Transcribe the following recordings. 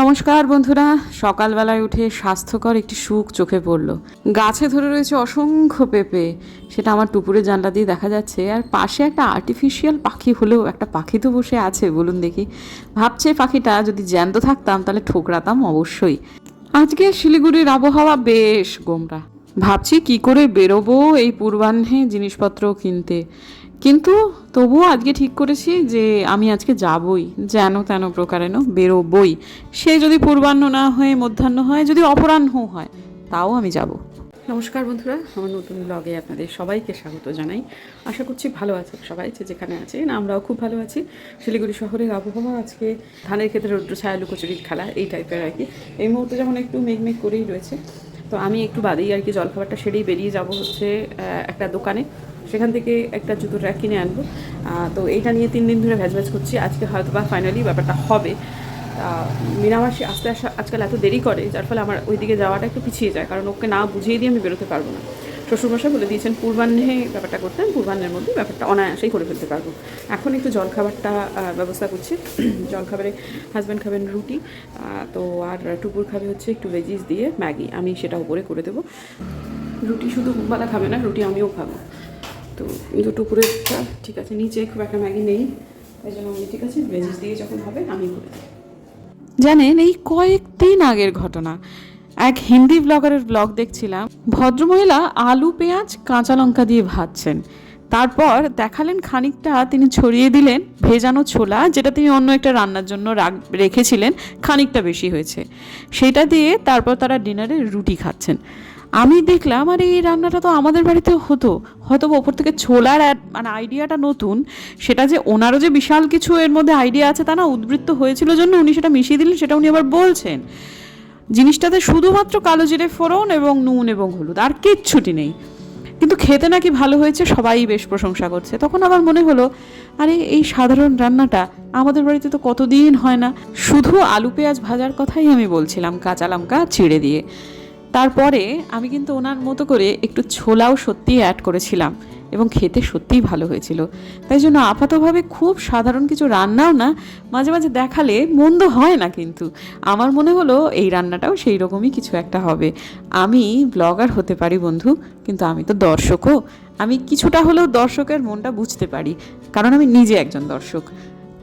নমস্কার বন্ধুরা, সকালবেলায় উঠে স্বাস্থ্যকর একটি সুখ চোখে পড়ল। গাছে ধরে রয়েছে অসংখ্য পেঁপে, সেটা আমার টুপুরের জানলা দিয়ে দেখা যাচ্ছে, আর পাশে একটা আর্টিফিশিয়াল পাখি হলেও একটা পাখি তো বসে আছে, বলুন দেখি। ভাবছে পাখিটা যদি জ্যান্ত থাকতাম তাহলে ঠোকরাতাম অবশ্যই। আজকে শিলিগুড়ির আবহাওয়া বেশ গোমরা। ভাবছি কি করে বেরোবো এই পূর্বাহ্নে জিনিসপত্র কিনতে। কিন্তু তবুও আজকে ঠিক করেছি যে আমি আজকে যাবই, যেন তেন প্রকারেণ বেরোবই। সে যদি পূর্বাহ্ন না হয়ে মধ্যাহ্ন হয়, যদি অপরাহ্ন হয়, তাও আমি যাব। নমস্কার বন্ধুরা, আমার নতুন ব্লগে আপনাদের সবাইকে স্বাগত জানাই। আশা করছি ভালো আছে সবাই, যে যেখানে আছে না আমরাও খুব ভালো আছি। শিলিগুড়ি শহরের আবহাওয়া আজকে ধানের ক্ষেত্রে রৌদ্র ছায়া, লুকোচুরির খেলা, এই টাইপের আর কি এই মুহূর্তে যেমন একটু মেঘমেঘ করেই রয়েছে, তো আমি একটু বাদেই আর কি জলখাবারটা সেরেই বেরিয়ে যাব হচ্ছে একটা দোকানে। সেখান থেকে একটা র্যাক কিনে আনব। তো এইটা নিয়ে তিন দিন ধরে ভ্যাজ ভ্যাজ করছি। আজকে হয়তো বা ফাইনালি ব্যাপারটা হবে। মিনামাসি আসতে আসা আজকাল এত দেরি করে, যার ফলে আমার ওইদিকে যাওয়াটা একটু পিছিয়ে যায়। কারণ ওকে না বুঝিয়ে দিয়ে আমি বেরোতে পারব না। শ্বশুরমশাই বলে দিয়েছেন, পূর্বাহ্নে ব্যাপারটা করতে আমি পূর্বাহ্নের মধ্যে ব্যাপারটা অনায়াসেই করে ফেলতে পারব। এখন একটু জলখাবারটা ব্যবস্থা করছি। জলখাবারে হাজব্যান্ড খাবেন রুটি। তো আর টুকুর খাবে হচ্ছে একটু ভেজিস দিয়ে ম্যাগি। আমি সেটা উপরে করে দেবো। রুটি শুধু বালা খাবে না, রুটি আমিও খাব। তো কিন্তু টুকুরেরটা ঠিক আছে, নিচে খুব একটা ম্যাগি নেই, তাই জন্য আমি, ঠিক আছে ভেজিস দিয়ে যখন হবে আমি করে জানেন, এই কয়েকদিন আগের ঘটনা। এক হিন্দি ব্লগারের ব্লগ দেখছিলাম, ভদ্রমহিলা আলু, পেঁয়াজ, কাঁচা লঙ্কা দিয়ে ভাজছেন। তারপর দেখালেন খানিকটা, তিনি ছড়িয়ে দিলেন ভেজানো ছোলা, যেটা তিনি অন্য একটা রান্নার জন্য রাখ- রেখেছিলেন, খানিকটা বেশি হয়েছে। সেটা দিয়ে তারপর তারা ডিনারে রুটি খাচ্ছেন। আমি দেখলাম, আর, এই রান্নাটা তো আমাদের বাড়িতেও হতো। হয়তো ওপর থেকে ছোলার মানে আইডিয়াটা নতুন। সেটা যে ওনারও যে বিশাল কিছু এর মধ্যে আইডিয়া আছে তা না, উদ্বৃত্ত হয়েছিল জন্য উনি সেটা মিশিয়ে দিলেন, সেটা উনি আবার বলছেন। জিনিসটাতে শুধুমাত্র কালো জিরে ফোড়ন এবং নুন এবং হলুদ, আর কিচ্ছুটি নেই। কিন্তু খেতে নাকি ভালো হয়েছে, সবাই বেশ প্রশংসা করছে। তখন আমার মনে হলো, আরে, এই সাধারণ রান্নাটা আমাদের বাড়িতে তো কতদিন হয় না। শুধু আলু পেঁয়াজ ভাজার কথাই আমি বলছিলাম, কাঁচা লঙ্কা ছিঁড়ে দিয়ে। তারপরে আমি কিন্তু ওনার মতো করে একটু ছোলাও সত্যিই অ্যাড করেছিলাম এবং খেতে সত্যিই ভালো হয়েছিল। তাই জন্য আপাতভাবে খুব সাধারণ কিছু রান্নাও না, মাঝে মাঝে দেখালে মন্দ হয় না কিন্তু। আমার মনে হলো এই রান্নাটাও সেই রকমই কিছু একটা হবে। আমি ব্লগার হতে পারি বন্ধু, কিন্তু আমি তো দর্শকও। আমি কিছুটা হলেও দর্শকের মনটা বুঝতে পারি, কারণ আমি নিজে একজন দর্শক।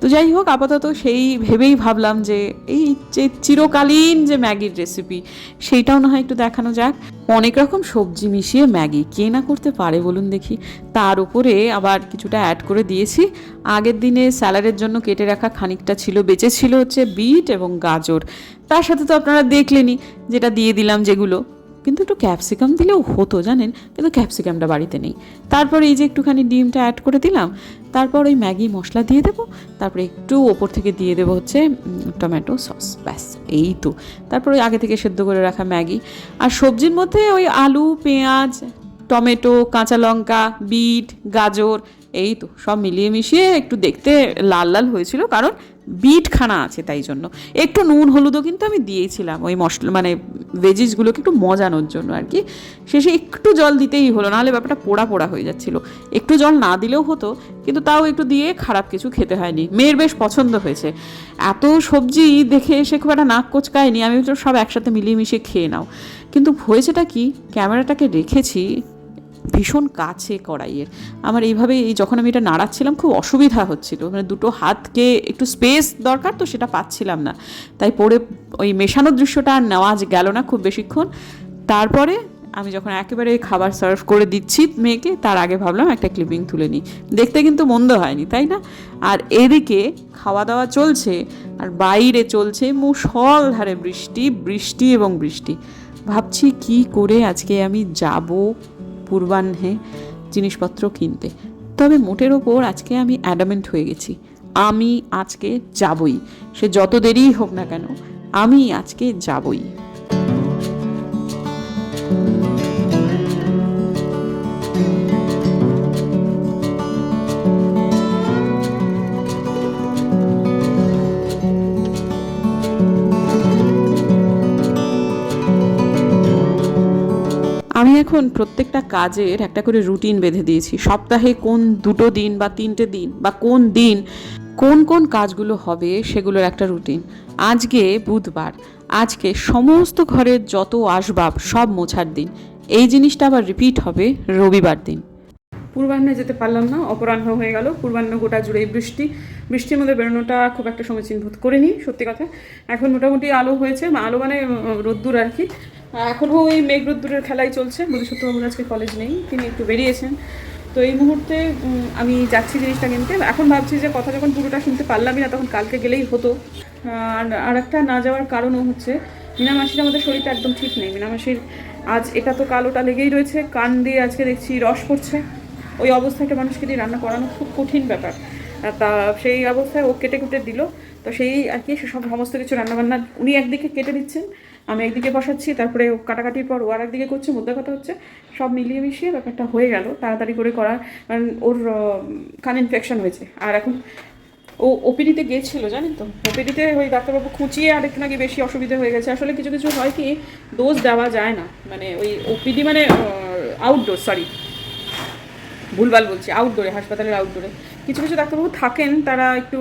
তো যাই হোক, আপাতত সেই ভেবেই ভাবলাম যে এই যে চিরকালীন যে ম্যাগির রেসিপি সেইটাও না হয় একটু দেখানো যাক। অনেক রকম সবজি মিশিয়ে ম্যাগি কে না করতে পারে বলুন দেখি। তার উপরে আবার কিছুটা অ্যাড করে দিয়েছি। আগের দিনে স্যালাডের জন্য কেটে রাখা খানিকটা ছিল, বেঁচে ছিল হচ্ছে বিট এবং গাজর। তার সাথে তো আপনারা দেখলেনই, যেটা দিয়ে দিলাম যেগুলো। কিন্তু একটু ক্যাপসিকাম দিলেও হতো, জানেন? কিন্তু ক্যাপসিকামটা বাড়িতে নেই। তারপর এই যে একটুখানি ডিমটা অ্যাড করে দিলাম, তারপর ওই ম্যাগি মশলা দিয়ে দেবো, তারপরে একটু ওপর থেকে দিয়ে দেবো হচ্ছে টমেটো সস ব্যাস, এই তো। তারপর ওই আগে থেকে সেদ্ধ করে রাখা ম্যাগি। আর সবজির মধ্যে ওই আলু, পেঁয়াজ টমেটো কাঁচা লঙ্কা, বিট, গাজর, এই তো, সব মিলিয়ে মিশিয়ে একটু দেখতে লাল লাল হয়েছিল, কারণ বিট খানা আছে তাই জন্য। একটু নুন, হলুদও কিন্তু আমি দিয়েছিলাম ওই মশলা মানে ভেজিসগুলোকে একটু মজানোর জন্য আর কি। শেষে একটু জল দিতেই হলো, নাহলে ব্যাপারটা পোড়া পোড়া হয়ে যাচ্ছিল। একটু জল না দিলেও হতো, কিন্তু তাও একটু দিয়ে খারাপ কিছু খেতে হয়নি। মেয়ের বেশ পছন্দ হয়েছে। এত সবজি দেখে এসে খুব একটা নাক কোচকায়নি, আমি সব একসাথে মিলিয়ে মিশিয়ে খেয়ে নাও। কিন্তু হয়েছেটা কি? ক্যামেরাটাকে রেখেছি ভীষণ কাছে কড়াইয়ের। আমার এইভাবে এই যখন আমি এটা নাড়াচ্ছিলাম খুব অসুবিধা হচ্ছিল। মানে দুটো হাতকে একটু স্পেস দরকার তো সেটা পাচ্ছিলাম না। তাই পরে ওই মেশানোর দৃশ্যটা আর নেওয়া গেল না খুব বেশিক্ষণ। তারপরে আমি যখন একেবারে খাবার সার্ভ করে দিচ্ছি মেয়েকে, তার আগে ভাবলাম একটা ক্লিপিং তুলে নিই। দেখতে কিন্তু মন্দ হয়নি, তাই না? আর এদিকে খাওয়া দাওয়া চলছে, আর বাইরে চলছে মুসল ধারে বৃষ্টি বৃষ্টি এবং বৃষ্টি। ভাবছি কি করে আজকে আমি যাব? পূর্বাহ্নে জিনিসপত্র কিনতে। তবে মোটের ওপর আজকে আমি অ্যাডামেন্ট হয়ে গেছি। আমি আজকে যাবই। সে যত দেরিই হোক না কেন আমি আজকে যাবই। আমি এখন প্রত্যেকটা কাজের একটা করে রুটিন বেঁধে দিয়েছি। সপ্তাহে কোন দুটো দিন বা তিনটে দিন বা কোন দিন কোন কোন কাজগুলো হবে সেগুলোর একটা রুটিন। আজকে বুধবার। আজকে সমস্ত ঘরের যত আসবাব সব মোছার দিন। এই জিনিসটা আবার রিপিট হবে রবিবার দিন। পূর্বাহ্নে যেতে পারলাম না, অপরাহ্ন হয়ে গেল। পূর্বাহ্ন গোটা জুড়েই বৃষ্টি। বৃষ্টির মধ্যে বেরোনোটা খুব একটা সমীচীন বোধ করিনি, সত্যি কথা। এখন মোটামুটি আলো হয়েছে আলো মানে রোদ্দুর আর কি। এখনও ওই মেঘ রোদ্দুরের খেলাই চলছে। বোধসত্যবাবুর আজকে কলেজ নেই, তিনি একটু বেরিয়েছেন। তো এই মুহূর্তে আমি যাচ্ছি জিনিসটা কিনতে। এখন ভাবছি যে কথা যখন পুরোটা শুনতে পারলামই না, তখন কালকে গেলেই হতো। আর আর একটা না যাওয়ার কারণও হচ্ছে মিনামাসির আমাদের শরীরটা একদম ঠিক নেই। মিনামাসির আজ এটা তো কালোটা লেগেই রয়েছে। কান দিয়ে আজকে দেখছি রস পড়ছে। ওই অবস্থায় একটা মানুষকে দিয়ে রান্না করানো খুব কঠিন ব্যাপার। তা সেই অবস্থায় ও কেটে কুটে দিল। তো সেই আর কি সব সমস্ত কিছু রান্নাবান্না উনি একদিকে কেটে দিচ্ছেন আমি একদিকে বসাচ্ছি, তারপরে কাটাকাটির পর ও আর একদিকে করছে মধ্যে কথা হচ্ছে, সব মিলিয়ে মিশিয়ে ব্যাপারটা হয়ে গেল, তাড়াতাড়ি করে করা, কারণ ওর কান ইনফেকশন হয়েছে। আর এখন ও ওপিডিতে গিয়েছিল, জানেন তো? ওপিডিতে ওই ডাক্তারবাবু খুঁচিয়ে আর একটু নাকি বেশি অসুবিধা হয়ে গেছে। আসলে কিছু কিছু হয় কি ডোজ দেওয়া যায় না। মানে ওই ওপিডি মানে আউটডোর সরি ভুলভাল বলছি আউটডোরে হাসপাতালের আউটডোরে কিছু কিছু ডাক্তারবাবু থাকেন, তারা একটু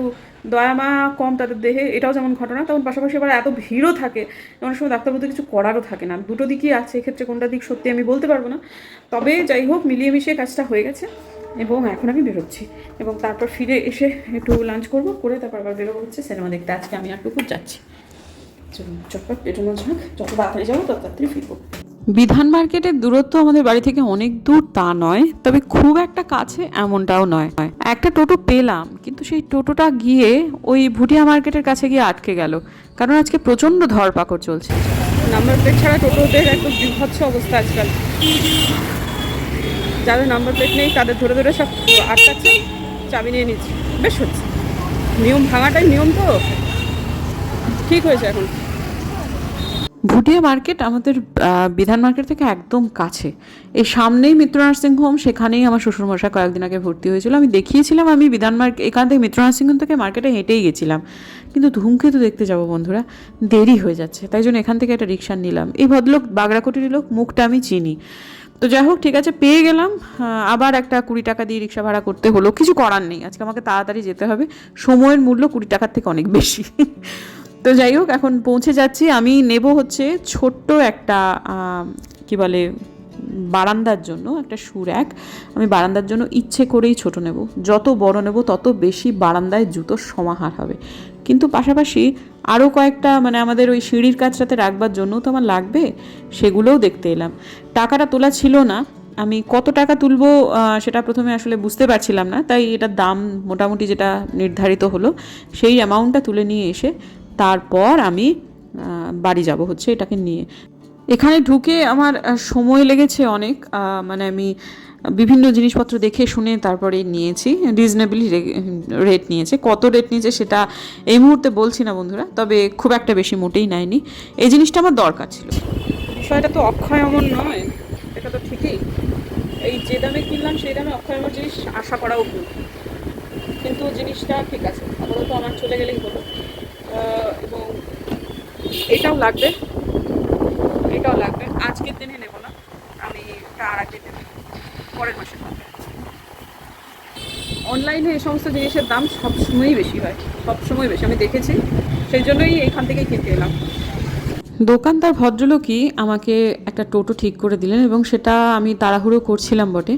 দয়ামা কম, তাদের দেহে, এটাও যেমন ঘটনা, তেমন পাশাপাশি আবার এত ভিড়ও থাকে অনেক সময় ডাক্তারবাবু কিছু করারও থাকে না। দুটো দিকই আছে, এক্ষেত্রে কোনটা দিক সত্যি আমি বলতে পারব না। তবে যাই হোক মিলিয়ে মিশিয়ে কাজটা হয়ে গেছে এবং এখন আমি বেরোচ্ছি এবং তারপর ফিরে এসে একটু লাঞ্চ করব, করে তারপর আবার বেরোবো হচ্ছে সিনেমা দেখতে। আজকে আমি আর যাচ্ছি। চটপট পেটানো ঝাঁক যত তাড়াতাড়ি যাব তত তাড়াতাড়ি ফিরবো। বিধান মার্কেটের দূরত্ব আমাদের বাড়ি থেকে অনেক দূর তা নয় তবে খুব একটা কাছে এমনটাও নয়। একটা টোটো পেলাম কিন্তু সেই টোটোটা গিয়ে ওই ভুটিয়া মার্কেটের কাছে গিয়ে আটকে গেল কারণ আজকে প্রচণ্ড ধরপাকড় চলছে। নাম্বার প্লেট ছাড়া টোটোদের একদম বিভৎস অবস্থা আজকাল। যাদের নাম্বার প্লেট নেই তাদের ধরে ধরে সব আটকাচ্ছে চাবি নিয়ে নিচ্ছে। বেশ হচ্ছে। নিয়ম ভাঙাটাই নিয়ম তো। ঠিক হয়েছে এখন। ভুটিয়া মার্কেট আমাদের বিধান মার্কেট থেকে একদম কাছে। এই সামনেই মিত্র নার্সিং হোম সেখানেই আমার শ্বশুরমশাই কয়েকদিন আগে ভর্তি হয়েছিল। আমি দেখিয়েছিলাম, আমি বিধান মার্কেট এখান থেকে মিত্র নার্সিং হোম থেকে মার্কেটে হেঁটেই গেছিলাম। কিন্তু ধূমকেতু দেখতে যাব বন্ধুরা, দেরি হয়ে যাচ্ছে। তাই জন্য এখান থেকে একটা রিক্সা নিলাম। এই ভদ্রলোক বাগড়াকুটির লোক, মুখটা আমি চিনি। তো যাই হোক, ঠিক আছে, পেয়ে গেলাম। আবার একটা কুড়ি টাকা দিয়ে রিক্সা ভাড়া করতে হলো। কিছু করার নেই, আজকে আমাকে তাড়াতাড়ি যেতে হবে। সময়ের মূল্য কুড়ি টাকার থেকে অনেক বেশি। তো যাই হোক, এখন পৌঁছে যাচ্ছি। আমি নেব হচ্ছে ছোট্ট একটা কি বলে, বারান্দার জন্য একটা সুর এক আমি বারান্দার জন্য ইচ্ছে করেই ছোট নেব। যত বড় নেব, তত বেশি বারান্দায় জুতোর সমাহার হবে। কিন্তু পাশাপাশি আরও কয়েকটা মানে আমাদের ওই সিঁড়ির কাছটাতে রাখবার জন্য তো আমার লাগবে, সেগুলোও দেখতে এলাম। টাকাটা তোলা ছিল না। আমি কত টাকা তুলব সেটা প্রথমে আসলে বুঝতে পারছিলাম না। তাই এটার দাম মোটামুটি যেটা নির্ধারিত হলো, সেই অ্যামাউন্টটা তুলে নিয়ে এসে তারপর আমি বাড়ি যাব হচ্ছে এটাকে নিয়ে। এখানে ঢুকে আমার সময় লেগেছে অনেক মানে আমি বিভিন্ন জিনিসপত্র দেখে শুনে তারপরে নিয়েছি। রিজনেবলি রেট নিয়েছে। কত রেট নিয়েছে সেটা এই মুহূর্তে বলছি না বন্ধুরা, তবে খুব একটা বেশি মোটেই নেয়নি। এই জিনিসটা আমার দরকার ছিল। বিষয়টা তো অক্ষয় অমন নয়, এটা তো ঠিকই। এই যে দামে কিনলাম সেই দামে অক্ষয় অমর জিনিস আশা করাও কিন্তু জিনিসটা ঠিক আছে আমার চলে গেলেই হলো। এবং এটাও লাগবে। এটাও লাগবে। আজকের দিনে নেব না। আমি আর একদিন নেব। পরের মাসে অনলাইনে এই সমস্ত জিনিসের দাম সবসময়ই বেশি হয়। সবসময় বেশি। আমি দেখেছি। সেই জন্যই এখান থেকেই কিনতে এলাম। দোকানদার ভদ্রলোকই আমাকে একটা টোটো ঠিক করে দিলেন এবং সেটা আমি তাড়াহুড়ো করছিলাম বটে।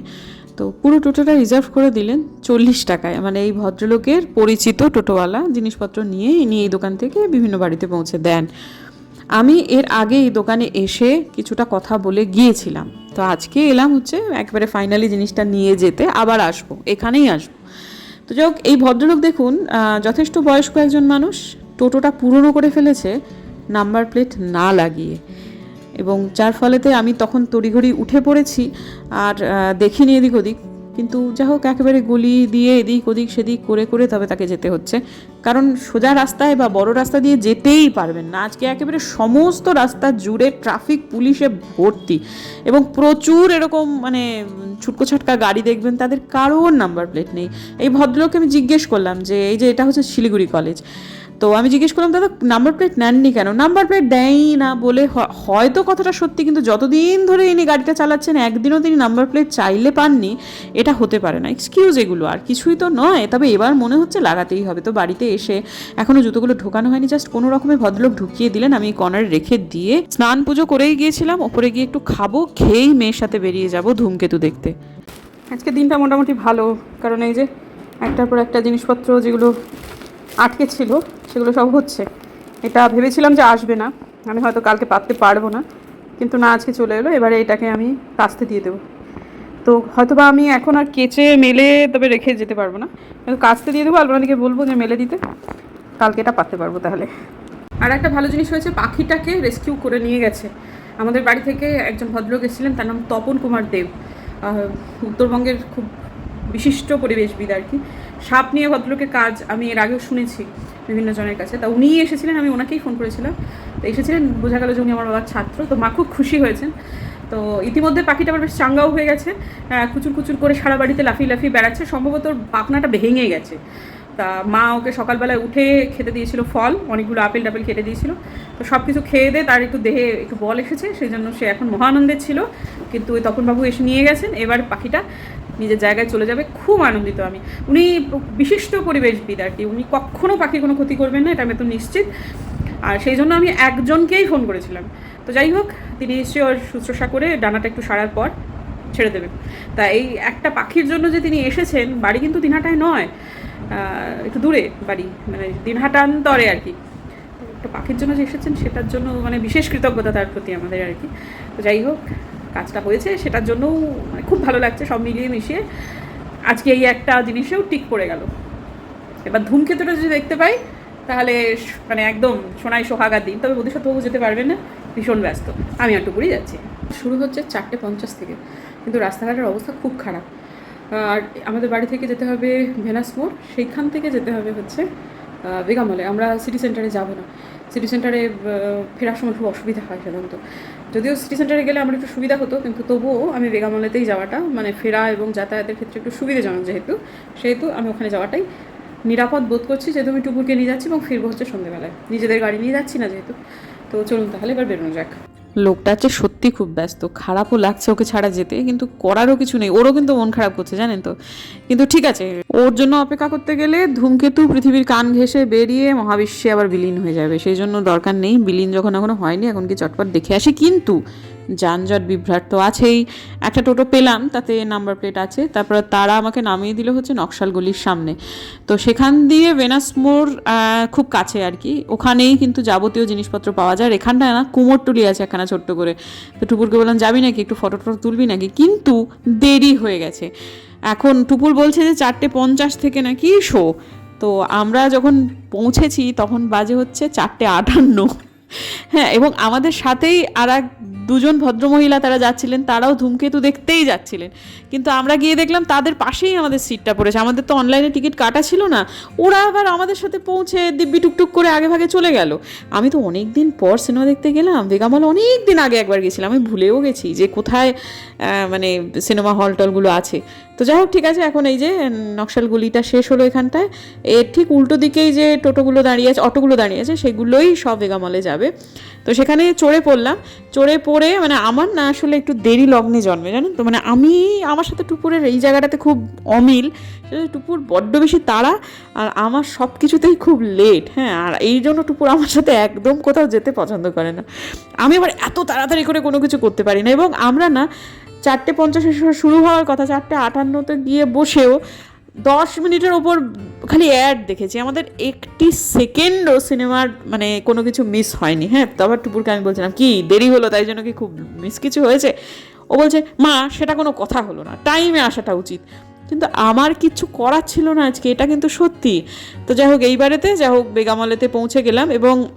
তো পুরো টোটোটা রিজার্ভ করে দিলেন চল্লিশ টাকায়। মানে এই ভদ্রলোকের পরিচিত টোটোওয়ালা জিনিসপত্র নিয়ে ইনি এই দোকান থেকে বিভিন্ন বাড়িতে পৌঁছে দেন। আমি এর আগে এই দোকানে এসে কিছুটা কথা বলে গিয়েছিলাম। তো আজকে এলাম হচ্ছে একবারে ফাইনালি জিনিসটা নিয়ে যেতে, আবার আসব, এখানেই আসব। তো যাই এই ভদ্রলোক দেখুন যথেষ্ট বয়স্ক একজন মানুষ, টোটোটা পুরনো করে ফেলেছে, নাম্বার প্লেট না লাগিয়ে। এবং যার ফলেতে আমি তখন তড়িঘড়ি উঠে পড়েছি আর দেখিনি এদিক ওদিক। কিন্তু যা হোক, একেবারে গলি দিয়ে এদিক ওদিক, সেদিক করে করে তবে তাকে যেতে হচ্ছে। কারণ সোজা রাস্তায় বা বড় রাস্তা দিয়ে যেতেই পারবেন না। আজকে একেবারে সমস্ত রাস্তা জুড়ে ট্রাফিক, পুলিশে ভর্তি এবং প্রচুর এরকম মানে ছুটকো ছাটকা গাড়ি দেখবেন, তাদের কারোর নাম্বার প্লেট নেই। এই ভদ্রলোককে আমি জিজ্ঞেস করলাম যে, এই যে এটা হচ্ছে শিলিগুড়ি কলেজ। তো আমি জিজ্ঞেস করলাম, দাদা নাম্বার প্লেট নেননি কেন? নাম্বার প্লেট দেয়ই না। বলে হয়তো কথাটা সত্যি, কিন্তু যতদিন ধরে ইনি গাড়িটা চালাচ্ছেন, একদিনও তিনি নাম্বার প্লেট চাইলে পাননি, এটা হতে পারে না। এক্সকিউজ এগুলো, আর কিছুই তো নয়, তবে এবার মনে হচ্ছে লাগাতেই হবে। তো বাড়িতে এসে এখনও জুতোগুলো ঢোকানো হয়নি জাস্ট কোনো রকমের ভদ্রলোক ঢুকিয়ে দিলেন, আমি কর্নারে রেখে দিয়ে স্নান পুজো করেই গিয়েছিলাম, ওপরে গিয়ে একটু খাব, খেয়েই মেয়ের সাথে বেরিয়ে যাব ধূমকেতু দেখতে। আজকে দিনটা মোটামুটি ভালো, কারণ এই যে একটার পর একটা জিনিসপত্র, যেগুলো আটকে ছিল, সেগুলো সব হচ্ছে। এটা ভেবেছিলাম যে আসবে না, আমি হয়তো কালকে পাততে পারব না, কিন্তু না, আজকে চলে এলো, এবারে এটাকে আমি কাস্তে দিয়ে দেবো। তো হয়তো বা আমি এখন আর কেচে, মেলে তবে রেখে যেতে পারব না। কিন্তু কাস্তে দিয়ে দেবো আপনাদেরকে বলব যে মেলে দিতে, কালকে এটা পাততে পারব তাহলে। আর একটা ভালো জিনিস হয়েছে, পাখিটাকে রেস্কিউ করে নিয়ে গেছে। আমাদের বাড়ি থেকে একজন ভদ্রলোক এসেছিলেন, তার নাম তপন কুমার দেব। উত্তরবঙ্গের খুব বিশিষ্ট পরিবেশবিদ আর কি। সাপ নিয়ে ভদ্রলোকের কাজ আমি এর আগেও শুনেছি বিভিন্ন জনের কাছে। তা উনিই এসেছিলেন, আমি ওনাকেই ফোন করেছিলাম। তো এসেছিলেন, বোঝা গেল যে উনি আমার বাবার ছাত্র। তো মা খুব খুশি হয়েছেন। তো ইতিমধ্যে পাখিটা আবার বেশ চাঙ্গাও হয়ে গেছে। কুচুর কুচুর করে সারা বাড়িতে লাফিয়ে লাফিয়ে বেড়াচ্ছে। সম্ভবত ওর পাখনাটা ভেঙে গেছে। তা মা ওকে সকালবেলায় উঠে খেতে দিয়েছিল ফল, অনেকগুলো আপেল টাপেল খেতে দিয়েছিল। তো সব কিছু খেয়ে দিয়ে তার একটু দেহে একটু বল এসেছে। সেই জন্য সে এখন মহানন্দের ছিল। কিন্তু ওই তপনবাবু এসে নিয়ে গেছেন। এবার পাখিটা নিজের জায়গায় চলে যাবে, খুব আনন্দিত আমি। উনি বিশিষ্ট পরিবেশবিদ আর কি, উনি কখনো পাখির কোনো ক্ষতি করবেন না, এটা আমি তো নিশ্চিত। আর সেই জন্য আমি একজনকেই ফোন করেছিলাম। তো যাই হোক, তিনি নিশ্চয়ই ওর শুশ্রূষা করে ডানাটা একটু সারার পর ছেড়ে দেবেন। তা এই একটা পাখির জন্য যে তিনি এসেছেন, বাড়ি কিন্তু দিনহাটায় নয় একটু দূরে বাড়ি মানে দিনহাটান্তরে আর কি। একটা পাখির জন্য যে এসেছেন, সেটার জন্য মানে বিশেষ কৃতজ্ঞতা তার প্রতি আমাদের আর কি। তো যাই হোক কাজটা হয়েছে, সেটার জন্যও মানে খুব ভালো লাগছে সব মিলিয়ে মিশিয়ে। আজকে এই একটা জিনিসেও টিক পড়ে গেল। এবার ধূমকেতুটা যদি দেখতে পাই, তাহলে মানে একদম সোনায় সোহাগার দিন। তবে বোধিসত্ত্ববাবু যেতে পারবেন না, ভীষণ ব্যস্ত। আমি পুরী যাচ্ছি। শুরু হচ্ছে চারটে পঞ্চাশ থেকে, কিন্তু রাস্তাঘাটের অবস্থা খুব খারাপ। আর আমাদের বাড়ি থেকে যেতে হবে ভেনাস মোড়। সেইখান থেকে যেতে হবে হচ্ছে বেগামলে। আমরা সিটি সেন্টারে যাব না। সিটি সেন্টারে ফেরার সময় খুব অসুবিধা হয় সাধারণত। যদিও সিটি সেন্টারে গেলে আমার একটু সুবিধা হতো, কিন্তু তবুও আমি বেগামলেতেই যাওয়াটা মানে ফেরা এবং যাতায়াতের ক্ষেত্রে একটু সুবিধাজনক যেহেতু, সেহেতু আমি ওখানে যাওয়াটাই নিরাপদ বোধ করছি যেহেতু আমি টুকুরকে নিয়ে যাচ্ছি এবং ফিরবো হচ্ছে সন্ধ্যেবেলায় নিজেদের গাড়ি নিয়ে যাচ্ছি না যেহেতু। তো চলুন তাহলে এবার বেরোনো যাক। লোকটা হচ্ছে সত্যি খুব ব্যস্ত, খারাপও লাগছে ওকে ছাড়া যেতে, কিন্তু করারও কিছু নেই, ওরও কিন্তু মন খারাপ করছে, জানেন তো? কিন্তু ঠিক আছে, ওর জন্য অপেক্ষা করতে গেলে ধূমকেতু পৃথিবীর কান ঘেসে বেরিয়ে মহাবিশ্বে আবার বিলীন হয়ে যাবে, সেই জন্য দরকার নেই, বিলীন যখন এখনও হয়নি, এখন কি চটপট দেখে আসি, কিন্তু যানজট বিভ্রাট তো আছেই। একটা টোটো পেলাম, তাতে নাম্বার প্লেট আছে। তারপর তারা আমাকে নামিয়ে দিল হচ্ছে নকশালগলির সামনে। তো সেখান দিয়ে মোড় খুব কাছে আর কি। ওখানেই কিন্তু যাবতীয় জিনিসপত্র পাওয়া যায়। এখানটায় না কুমোরটুলি আছে একখানা ছোট্ট করে। তো টুপুরকে বললাম, যাবি নাকি? একটু ফটো টটো তুলবি নাকি? কিন্তু দেরি হয়ে গেছে। এখন টুপুর বলছে যে চারটে পঞ্চাশ থেকে নাকি শো। তো আমরা যখন পৌঁছেছি তখন বাজে হচ্ছে চারটে আটান্ন। হ্যাঁ এবং আমাদের সাথেই আর এক দুজন ভদ্রমহিলা তারা যাচ্ছিলেন, তারাও ধূমকেতু দেখতেই যাচ্ছিলেন। কিন্তু আমরা গিয়ে দেখলাম তাদের পাশেই আমাদের সিটটা পড়েছে। আমাদের তো অনলাইনে টিকিট কাটা ছিল না। ওরা আবার আমাদের সাথে পৌঁছে দিব্যি টুকটুক করে আগে ভাগে চলে গেল। আমি তো অনেক দিন পর সিনেমা দেখতে গেলাম। বেগামল অনেক দিন আগে একবার গেছিলাম। আমি ভুলেও গেছি যে কোথায় মানে সিনেমা হল টলগুলো আছে। তো যাই হোক, ঠিক আছে, এখন এই যে নকশাল গলিটা শেষ হলো এখানটায়। এর ঠিক উল্টো দিকেই যে টোটোগুলো দাঁড়িয়ে আছে, অটোগুলো দাঁড়িয়ে আছে, সেগুলোই সব বেগামলে যাবে। তো সেখানে চড়ে পড়লাম। চড়ে পড়ে মানে আমার না আসলে একটু দেরি লগ্নে জন্মে, জানেন তো? মানে আমি আমার সাথে টুপুরের এই জায়গাটাতে খুব অমিল টুপুর বড্ড বেশি তাড়া আর আমার সব কিছুতেই খুব লেট হ্যাঁ? আর এই জন্য টুপুর আমার সাথে একদম কোথাও যেতে পছন্দ করে না। আমি আবার এত তাড়াতাড়ি করে কোনো কিছু করতে পারি না এবং আমরা না চারটে পঞ্চাশের সময় শুরু হওয়ার কথা, চারটে আটান্নতে গিয়ে বসেও দশ মিনিটের ওপর খালি অ্যাড দেখেছি। আমাদের একটি সেকেন্ডও সিনেমার মানে কোনো কিছু মিস হয়নি। হ্যাঁ তো আবার টুপুরকে আমি বলছিলাম, কি, দেরি হলো? তাই জন্য কি খুব মিস কিছু হয়েছে? ও বলছে, মা, সেটা কোনো কথা হলো না। টাইমে আসাটা উচিত। কিন্তু আমার কিচ্ছু করার ছিল না আজকে, এটা কিন্তু সত্যি। তো যাই হোক, এইবারেতে, যাই হোক বেগামলেতে পৌঁছে গেলাম এবং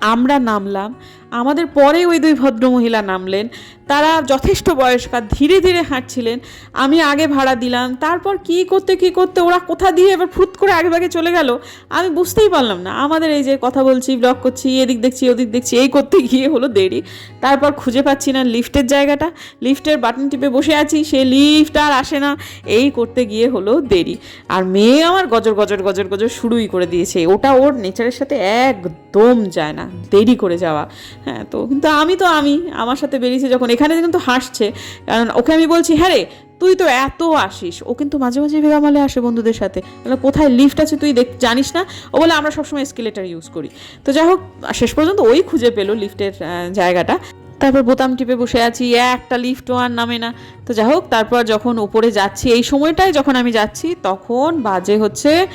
আমরা নামলাম। আমাদের পরে ওই দুই ভদ্রমহিলা নামলেন। তারা যথেষ্ট বয়স্কার, ধীরে ধীরে হাঁটছিলেন। আমি আগে ভাড়া দিলাম, তারপর কি করতে কি করতে, ওরা কোথা দিয়ে এবার ফুট করে আগে ভাগে চলে গেল, আমি বুঝতেই পারলাম না। আমাদের এই যে কথা বলছি ব্লগ করছি, এদিক দেখছি, ওদিক দেখছি, এই করতে গিয়ে হলো দেরি। তারপর খুঁজে পাচ্ছি না লিফটের জায়গাটা। লিফটের বাটন টিপে বসে আছি, সে লিফট আর আসে না। এই করতে গিয়ে হলো দেরি। আর মেয়ে আমার গজর গজর গজর গজর শুরুই করে দিয়েছে। ওটা ওর নেচারের সাথে একদম যায় না, দেরি করে যাওয়া। হ্যাঁ তো কিন্তু আমি তো আমি, আমার সাথে বেরিয়েছে যখন এখানে কিন্তু হাসছে, কারণ ওকে আমি বলছি হ্যাঁ রে, তুই তো এত আসিস। ও কিন্তু মাঝে মাঝে ভেগামালে আসে বন্ধুদের সাথে। তাহলে কোথায় লিফট আছে তুই দেখ, জানিস না? ও বলে, আমরা সবসময় স্কেলেটার ইউজ করি। তো যাই হোক, শেষ পর্যন্ত ওই খুঁজে পেল লিফটের জায়গাটা। তারপর বোতাম টিপে বসে আছি, একটা লিফটও আর নামে না। তো যাই হোক, তারপর যখন ওপরে যাচ্ছি, এই সময়টায় যখন আমি যাচ্ছি, তখন বাজে হচ্ছে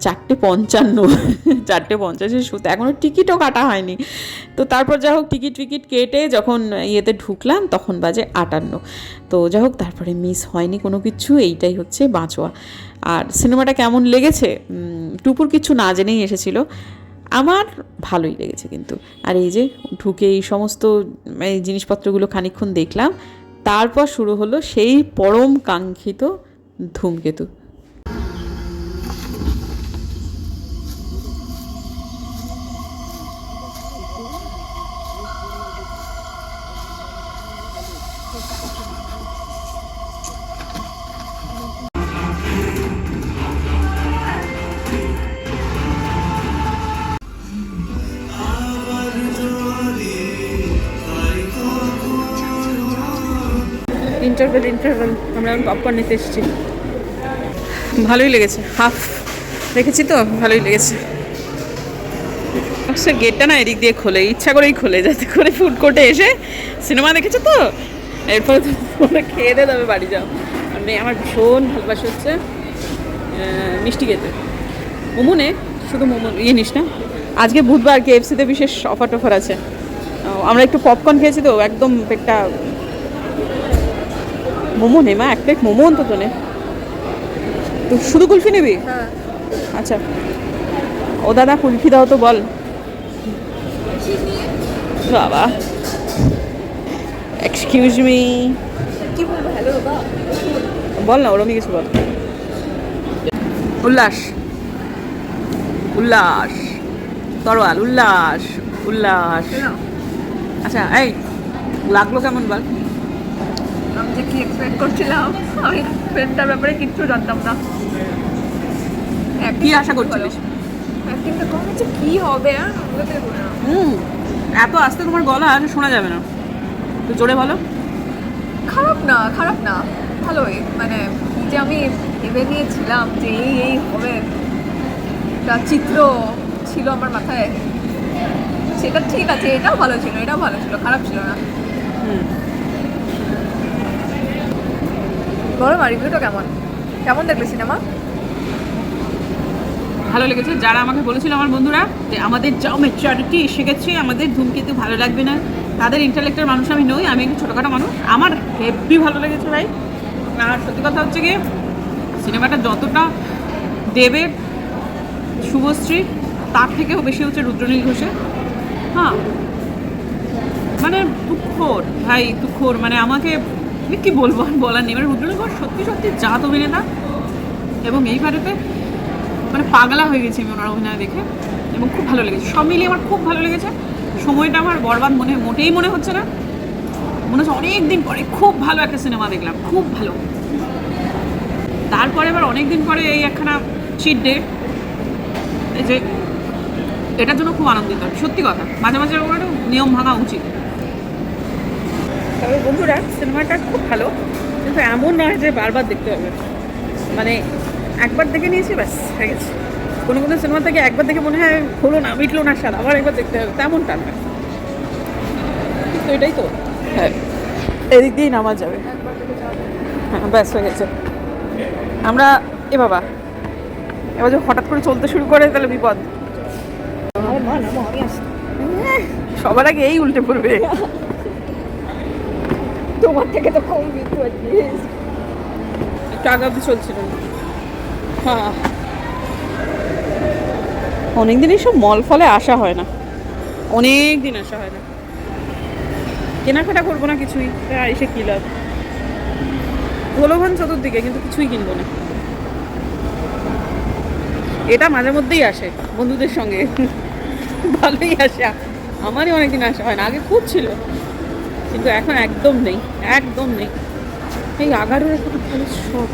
চারটে পঞ্চান্ন, চারটে পঞ্চাশের শুতে। এখনও টিকিটও কাটা হয়নি। তো তারপর যাই হোক, টিকিট টিকিট কেটে যখন ইয়েতে ঢুকলাম, তখন বাজে আটান্ন। তো যাই হোক, তারপরে মিস হয়নি কোনো কিছু, এইটাই হচ্ছে বাঁচোয়া। আর সিনেমাটা কেমন লেগেছে? টুপুর কিছু না জেনেই এসেছিল। আমার ভালোই লেগেছে কিন্তু। আর এই যে ঢুকে এই সমস্ত এই জিনিসপত্রগুলো খানিক্ষণ দেখলাম, তারপর শুরু হলো সেই পরম কাঙ্ক্ষিত ধূমকেতু। ইন্টারভেল ইন্টারভেল আমরা এখন পপকর্ন নিতে এসেছি। ভালোই লেগেছে। হাফ। দেখেছি তো? ভালোই লেগেছে। সে গেটটা না এদিক দিয়ে খোলে। ইচ্ছা করেই খোলে। যাতে করে ফুড কোর্টে এসে সিনেমা দেখেছ তো? এরপরে তো তোমরা খেয়ে দিয়ে তবে বাড়ি যাও। মেয়ে আমার ভীষণ ভালোবাসে হচ্ছে মিষ্টি খেতে। মোমো নে শুধু মোমো ইয়ে নিস না। আজকে বুধবার কেএফসিতে বিশেষ অফার টফার আছে আমরা একটু পপকর্ন খেয়েছি তো, একদম পেটটা মোমো নে মা এক প্লেট মোমো অন্তত নে। তো শুধু কুলফি নিবি? আচ্ছা। ও দাদা কুলফি দাও তো বল। বাবা। এক্সকিউজ মি বল না ওরমই কিছু বল। উল্লাস। উল্লাস। তরোয়াল উল্লাস। উল্লাস। আচ্ছা এই লাগল কেমন বল? যে কি এক্সপেক্ট করছিলাম আমি ফ্রেন্ডটার ব্যাপারে কিচ্ছু জানতাম না। কি আশা করছিলিস? অ্যাক্টিংটা কম হচ্ছে কি হবে বুঝতে হুম এত আস্তে তোমার গলা আর শোনা যাবে না। তো জোরে বলো। খারাপ না খারাপ না। ভালোই মানে কি যে আমি ভেবে নিয়েছিলাম যে এই এই হবে। একটা চিত্র ছিল আমার মাথায়। সেটা ঠিক আছে এটাও ভালো ছিল এটাও ভালো ছিল খারাপ ছিল না। হুম। মা রিভিউটা কেমন? কেমন দেখলে সিনেমা? ভালো লেগেছে। যারা আমাকে বলেছিল আমার বন্ধুরা যে আমাদের যা ম্যাচুরিটি এসে গেছে আমাদের ধূমকেতু ভালো লাগবে না, তাদের ইন্টালেক্টের মানুষ আমি নই, আমি একটু ছোটোখাটো মানুষ। আমার হেভি ভালো লেগেছে ভাই। আর সত্যি কথা হচ্ছে গিয়ে সিনেমাটা যতটা দেবের শুভশ্রী, তার থেকেও বেশি হচ্ছে রুদ্রনীল ঘোষের। হ্যাঁ মানে দুঃখর, ভাই তুখোর মানে আমাকে আমি কি বলব আর বলার নেই। মানে রুদ্রনীল ঘোষ সত্যি সত্যি জাত অভিনেতা এবং এই ভারতে মানে পাগলা হয়ে গেছি আমি ওনার অভিনয় দেখে এবং খুব ভালো লেগেছে। সব মিলিয়ে আমার খুব ভালো লেগেছে। সময়টা আমার বরবাদ মনে, মোটেই মনে হচ্ছে না। মনে হচ্ছে অনেক দিন পরে, খুব ভালো একটা সিনেমা দেখলাম, খুব ভালো। তারপরে এবার অনেক দিন পরে এই একখানা চিট ডে যে এটার জন্য খুব আনন্দিত, সত্যি কথা। মাঝে মাঝে নিয়ম ভাঙা উচিত। তবে বন্ধুরা সিনেমাটা খুব ভালো কিন্তু এমন নয় যে বারবার দেখতে হবে। মানে একবার দেখে নিয়েছি ব্যাস হয়ে গেছে। কোনো কোনো সিনেমা থেকে একবার দেখে মনে হয় হলো না মিটলো না স্বাদ আবার একবার দেখতে হবে তেমনটা নয়। তো এটাই তো। হ্যাঁ। এদিক দিয়েই নামা যাবে। হ্যাঁ ব্যাস হয়ে গেছে। আমরা এ বাবা এবার যদি হঠাৎ করে চলতে শুরু করে তাহলে বিপদ। আসছি। সবার আগে এই উল্টে পড়বে। তোমার থেকে তো কম প্লিজ একটু আগে অব্দি চলছিল হ্যাঁ। অনেকদিন এইসব মল ফলে আসা হয় না। অনেক দিন আসা হয় না। কেনাকাটা করব না কিছুই আর এসে কী লাভ? প্রলোভন চতুর্দিকে কিন্তু কিছুই কিনবো না। এটা মাঝে মধ্যেই আসে বন্ধুদের সঙ্গে। ভালোই আসে। আমারই অনেকদিন আসা হয় না। আগে খুব ছিল। কিন্তু এখন একদম নেই একদম নেই। এই আগারোর একটা ভালো শখ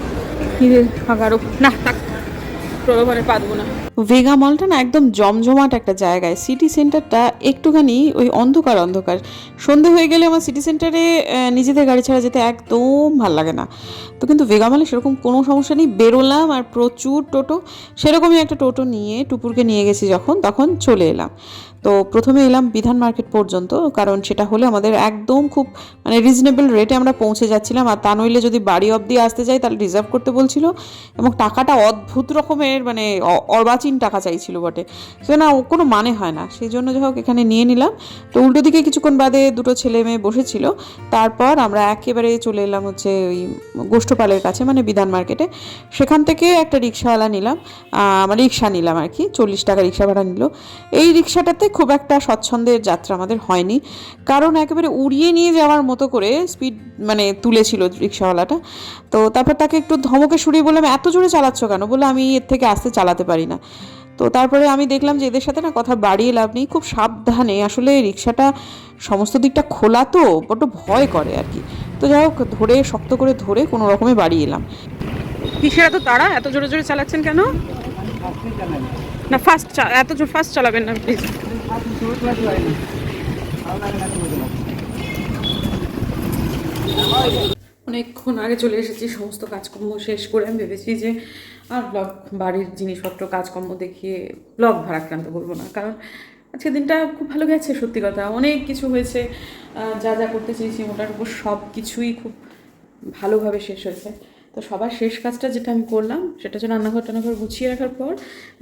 আগারো না ভেগা মলটা না একদম জমজমাট একটা জায়গায়। সিটি সেন্টারটা একটুখানি ওই অন্ধকার অন্ধকার। সন্ধে হয়ে গেলে আমার সিটি সেন্টারে নিজেদের গাড়ি ছাড়া যেতে একদম ভালো লাগে না। তো কিন্তু ভেগা মলে সেরকম কোনো সমস্যা নেই। বেরোলাম আর প্রচুর টোটো। সেরকমই একটা টোটো নিয়ে টুপুরকে নিয়ে গেছি যখন, তখন চলে এলাম। তো প্রথমে এলাম বিধান মার্কেট পর্যন্ত, কারণ সেটা হলে আমাদের একদম খুব মানে রিজনেবল রেটে আমরা পৌঁছে যাচ্ছিলাম। আর তা নইলে যদি বাড়ি অবধি আসতে যাই, তাহলে রিজার্ভ করতে বলছিল। এবং টাকাটা অদ্ভুত রকমের মানে অর্বাচীন টাকা চাইছিল বটে। সে না কোনো মানে হয় না। সেই জন্য যাই হোক, এখানে নিয়ে নিলাম। তো উল্টো দিকে কিছুক্ষণ বাদে দুটো ছেলে মেয়ে বসেছিল। তারপর আমরা একেবারে চলে এলাম হচ্ছে ওই গোষ্ঠপালের কাছে মানে বিধান মার্কেটে। সেখান থেকে একটা রিক্সাওয়ালা নিলাম। মানে রিক্সা নিলাম আর কি। চল্লিশ টাকা রিক্সা ভাড়া নিল। এই রিক্সাটাতে একটা স্বচ্ছন্দের যাত্রা আমাদের হয়নি। কারণ একেবারে উড়িয়ে নিয়ে যাওয়ার মতো করে স্পিড মানে তুলেছিল রিক্সাওয়ালাটা। তো তারপর তাকে একটু ধমকে সরিয়ে বললাম, এত জোরে চালাচ্ছ কেন? বলে আমি এর থেকে আস্তে চালাতে পারি না। তো তারপরে আমি দেখলাম যে এদের সাথে না কথা বাড়িয়ে লাভ নেই, খুব সাবধানে। আসলে রিক্সাটা সমস্ত দিকটা খোলা তো, বড্ড ভয় করে আর কি। তো যাই হোক, ধরে, শক্ত করে ধরে কোনো রকমে বাড়িয়ে এলাম। কিসের এত তাড়া এত জোরে জোরে চালাচ্ছেন কেন? না ফাস্ট এত জোর ফাস্ট চালাবেন না প্লিজ অনেকক্ষণ আগে চলে এসেছি, সমস্ত কাজকর্ম শেষ করে আমি ভেবেছি যে আর ব্লগ, বাড়ির জিনিসপত্র, কাজকর্ম দেখিয়ে ব্লগ ভারাক্রান্ত করব না। কারণ আজকে দিনটা খুব ভালো গেছে, সত্যি কথা। অনেক কিছু হয়েছে যা যা করতে চেয়েছি, ওটার উপর সব কিছুই খুব ভালোভাবে শেষ হয়েছে। তো সবার শেষ কাজটা যেটা আমি করলাম, সেটা হচ্ছে রান্নাঘর টান্নাঘর গুছিয়ে রাখার পর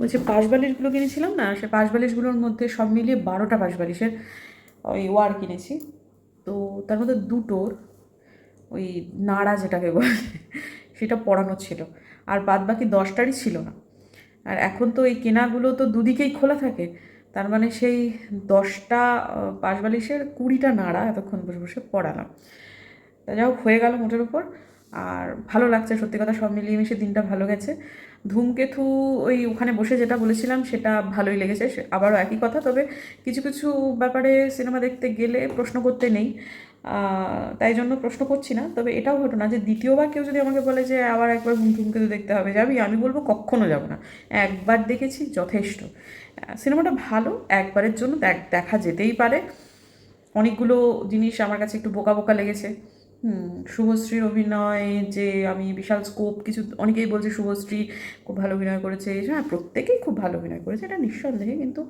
ওই যে পাশ বালিশগুলো কিনেছিলাম না, সে পাশ বালিশগুলোর মধ্যে সব মিলিয়ে বারোটা পাশ বালিশের ওই ওয়ার কিনেছি। তো তার মধ্যে দুটোর ওই নাড়া যেটাকে বলে, সেটা পড়ানো ছিল। আর বাদ বাকি দশটারই ছিল না। আর এখন তো এই কেনাগুলো তো দুদিকেই খোলা থাকে, তার মানে সেই দশটা পাশ বালিশের কুড়িটা নাড়া এতক্ষণ বসে বসে পড়ালাম। তা যাই হোক, হয়ে গেল মোটের উপর। আর ভালো লাগছে, সত্যি কথা সব মিলিয়ে মিশে দিনটা ভালো গেছে। ধূমকেতু ওই ওখানে বসে যেটা বলেছিলাম, সেটা ভালোই লেগেছে আবারও একই কথা। তবে কিছু কিছু ব্যাপারে সিনেমা দেখতে গেলে প্রশ্ন করতে নেই। তাই জন্য প্রশ্ন করছি না। তবে এটাও ঘটনা যে দ্বিতীয়বার কেউ যদি আমাকে বলে যে আবার একবার ধূমকেতু দেখতে হবে, যাবি? আমি বলব কখনো যাব না। একবার দেখেছি, যথেষ্ট। সিনেমাটা ভালো, একবারের জন্য দেখ- যেতেই পারে। অনেকগুলো জিনিস আমার কাছে একটু বোকা বোকা লেগেছে। শুভশ্রীর অভিনয়, যে আমি বিশাল স্কোপ কিছু অনেকেই বলছে শুভশ্রী খুব ভালো অভিনয় করেছে। এই হ্যাঁ প্রত্যেকেই খুব ভালো অভিনয় করেছে, এটা নিঃসন্দেহে। কিন্তু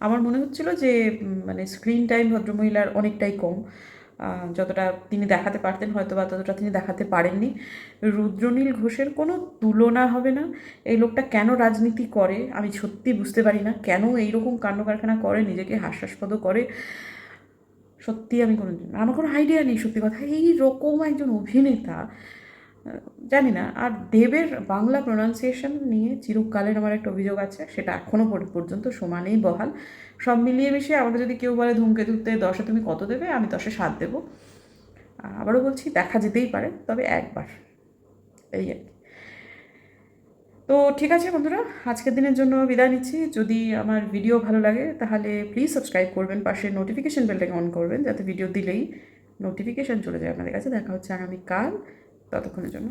আমার মনে হচ্ছিল যে মানে স্ক্রিন টাইম ভদ্রমহিলার অনেকটাই কম। যতটা তিনি দেখাতে পারতেন হয়তো বা ততটা তিনি দেখাতে পারেননি। রুদ্রনীল ঘোষের কোনো তুলনা হবে না। এই লোকটা কেন রাজনীতি করে? আমি সত্যি বুঝতে পারি না। কেন এইরকম কাণ্ড কারখানা করে? নিজেকে হাস্যাস্পদ করে? সত্যি আমি কোনো আমার কোনো আইডিয়া নেই সত্যি কথা। এই রকম একজন অভিনেতা জানি না, আর দেবের বাংলা প্রোনাউন্সিয়েশন নিয়ে চিরকালের আমার একটা অভিযোগ আছে, সেটা এখনও পর্যন্ত সমানেই বহাল। সব মিলিয়ে মিশিয়ে আমাকে যদি কেউ বলে ধূমকেতুতে দশে তুমি কত দেবে, আমি দশে সাত দেবো। আবারও বলছি, দেখা যেতেই পারে, তবে একবার। এই আর কি। তো ঠিক আছে বন্ধুরা, আজকের দিনের জন্য বিদায় নিচ্ছি। যদি আমার ভিডিও ভালো লাগে, তাহলে প্লিজ সাবস্ক্রাইব করবেন, পাশে নোটিফিকেশান বেলটাকে অন করবেন, যাতে ভিডিও দিলেই নোটিফিকেশান চলে যায় আপনাদের কাছে। দেখা হচ্ছে আগামীকাল, ততক্ষণের জন্য।